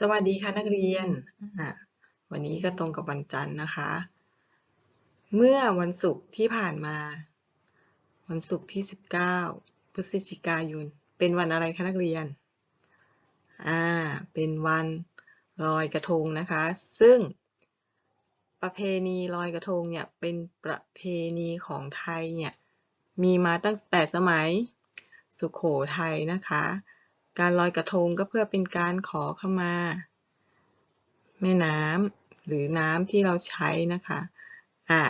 สวัสดีค่ะนักเรียน วันนี้ก็ตรงกับวันจันทร์นะคะ เมื่อวันศุกร์ที่ผ่านมา วันศุกร์ที่ 19 พฤศจิกายน เป็นวันอะไรคะนักเรียน อ่า เป็นวันลอยกระทงนะคะ ซึ่งประเพณีลอยกระทงเนี่ยเป็นประเพณีของไทยเนี่ยมีมาตั้งแต่สมัยสุขโขทัยนะคะ การลอยกระทงก็เพื่อเป็นการขอเข้ามา แม่น้ำหรือน้ำที่เราใช้นะคะอ่า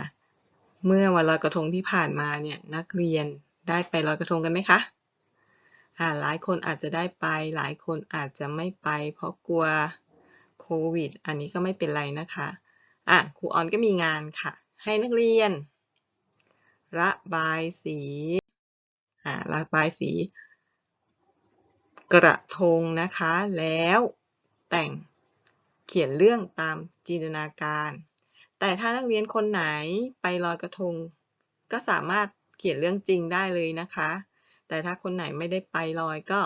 เมื่อวันลอยกระทงที่ผ่านมาเนี่ยนักเรียนได้ไปลอยกระทงกันไหมคะอ่าหลายคนอาจจะได้ไป หลายคนอาจจะไม่ไป เพราะกลัวโควิด อันนี้ก็ไม่เป็นไรนะคะอะครูออนก็มีงานค่ะ ให้นักเรียน ระบายสีอ่าระบายสี กระทงนะคะ แล้วแต่งเขียนเรื่องตามจินตนาการ แต่ถ้านักเรียนคนไหนไปลอยกระทง ก็สามารถเขียนเรื่องจริงได้เลยนะคะ แต่ถ้าคนไหนไม่ได้ไปลอยก็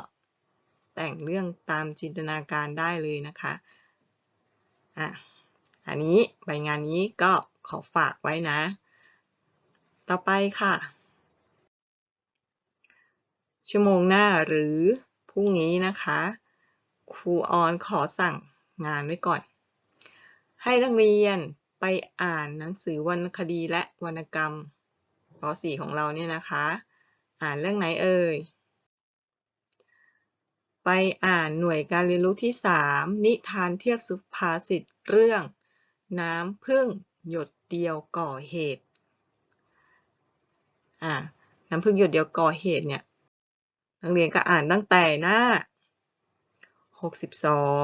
แต่งเรื่องตามจินตนาการได้เลยนะคะอะอันนี้ใบงานนี้ก็ขอฝากไว้นะ ต่อไปค่ะ ชั่วโมงหน้าหรือ รุ่งนี้นะคะครูออนขอสั่งงานไว้ก่อน ให้นักเรียนไปอ่านหนังสือวรรณคดีและวรรณกรรมป .4 ของเราเนี่ยนะคะ อ่านเรื่องไหนเอ่ย ไปอ่านหน่วยการเรียนรู้ที่ 3 นิทานเทียบสุภาษิตเรื่อง น้ำพึ่งหยดเดียวก่อเหตุ อ่าน้ำพึ่งหยดเดียวก่อเหตุเนี่ย นักเรียนก็อ่านตั้งแต่หน้า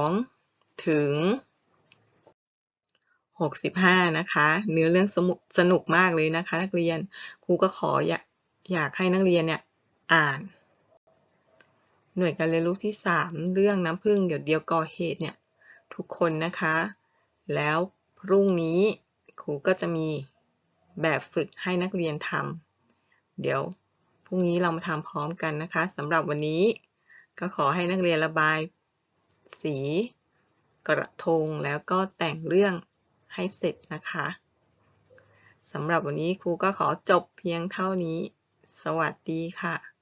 62 ถึง 65 นะคะ เนื้อเรื่องสนุกสนุกมากเลยนะคะ นักเรียน ครูก็ขออยากอยากให้นักเรียนเนี่ยอ่าน หน่วยการเรียนรู้ที่ 3 เรื่องน้ำผึ้งหยดเดียวก่อเหตุเนี่ยทุกคนนะคะ แล้วพรุ่งนี้ครูก็จะมีแบบฝึกให้นักเรียนทำเดี๋ยว พรุ่งนี้เรามาทำพร้อมกันนะคะสำหรับวันนี้ก็ขอให้นักเรียนระบายสี กระทงแล้วก็แต่งเรื่องให้เสร็จนะคะสำหรับวันนี้ครูก็ขอจบเพียงเท่านี้ สวัสดีค่ะ